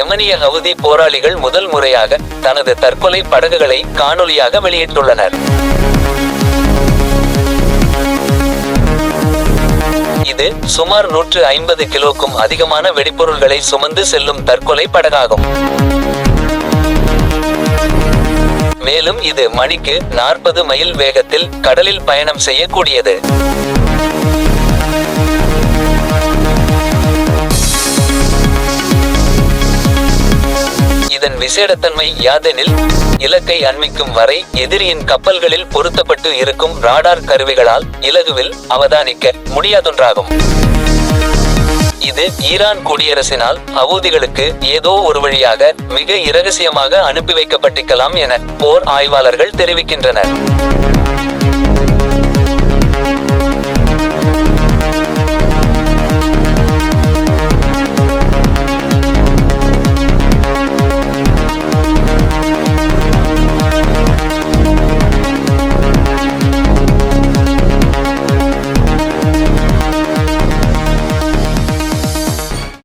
யமனிய Houthi போராளிகள் முதல் முறையாக தனது தற்கொலை படகுகளை காணொளியாக வெளியிட்டுள்ளனர். இது சுமார் நூற்று ஐம்பது கிலோக்கும் அதிகமான வெடிபொருள்களை சுமந்து செல்லும் தற்கொலை படகாகும். மேலும் இது மணிக்கு நாற்பது மைல் வேகத்தில் கடலில் பயணம் செய்யக்கூடியது. இதன் விசேடத்தன்மை யாதெனில் இலக்கை அண்மிக்கும் வரை எதிரியின் கப்பல்களில் பொருத்தப்பட்டு இருக்கும் ராடார் கருவிகளால் இலகுவில் அவதானிக்க முடியாதொன்றாகும். இது ஈரான் குடியரசினால் அவூதிகளுக்கு ஏதோ ஒரு வழியாக மிக இரகசியமாக அனுப்பி வைக்கப்பட்டிருக்கலாம் என போர் ஆய்வாளர்கள் தெரிவிக்கின்றனர்.